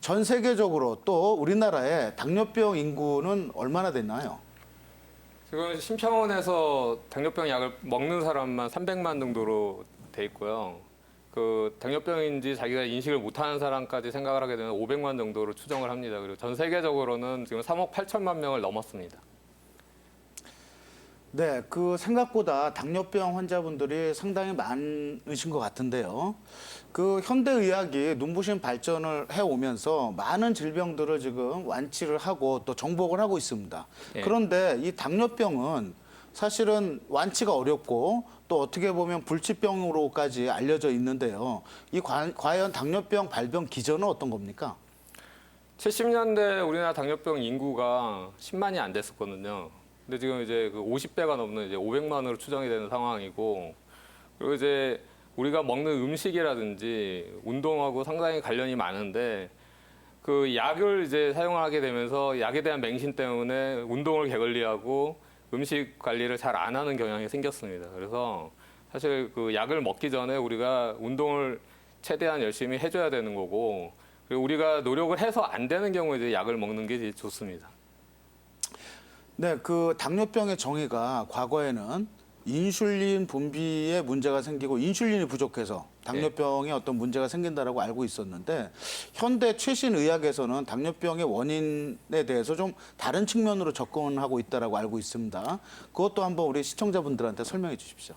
전 세계적으로 또 우리나라의 당뇨병 인구는 얼마나 됐나요? 지금 심평원에서 당뇨병 약을 먹는 사람만 300만 정도로 돼 있고요. 그 당뇨병인지 자기가 인식을 못하는 사람까지 생각을 하게 되면 500만 정도로 추정을 합니다. 그리고 전 세계적으로는 지금 3억 8천만 명을 넘었습니다. 네, 그 생각보다 당뇨병 환자분들이 상당히 많으신 것 같은데요. 그 현대의학이 눈부신 발전을 해오면서 많은 질병들을 지금 완치를 하고 또 정복을 하고 있습니다. 예. 그런데 이 당뇨병은 사실은 완치가 어렵고 또 어떻게 보면 불치병으로까지 알려져 있는데요. 이 과, 과연 당뇨병 발병 기전은 어떤 겁니까? 70년대 우리나라 당뇨병 인구가 10만이 안 됐었거든요. 근데 지금 이제 그 50배가 넘는 이제 500만으로 추정이 되는 상황이고 그리고 이제 우리가 먹는 음식이라든지 운동하고 상당히 관련이 많은데 그 약을 이제 사용하게 되면서 약에 대한 맹신 때문에 운동을 게을리하고 음식 관리를 잘 안 하는 경향이 생겼습니다. 그래서 사실 그 약을 먹기 전에 우리가 운동을 최대한 열심히 해줘야 되는 거고 그리고 우리가 노력을 해서 안 되는 경우에 이제 약을 먹는 게 좋습니다. 네, 그 당뇨병의 정의가 과거에는 인슐린 분비에 문제가 생기고 인슐린이 부족해서 당뇨병에 어떤 문제가 생긴다라고 알고 있었는데 현대 최신 의학에서는 당뇨병의 원인에 대해서 좀 다른 측면으로 접근하고 있다라고 알고 있습니다. 그것도 한번 우리 시청자분들한테 설명해 주십시오.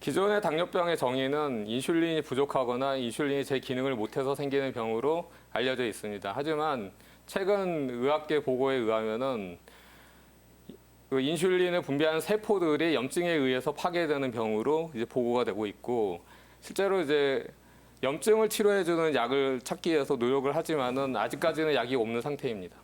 기존의 당뇨병의 정의는 인슐린이 부족하거나 인슐린이 제 기능을 못해서 생기는 병으로 알려져 있습니다. 하지만 최근 의학계 보고에 의하면은 그 인슐린을 분비하는 세포들이 염증에 의해서 파괴되는 병으로 이제 보고가 되고 있고 실제로 이제 염증을 치료해주는 약을 찾기 위해서 노력을 하지만은 아직까지는 약이 없는 상태입니다.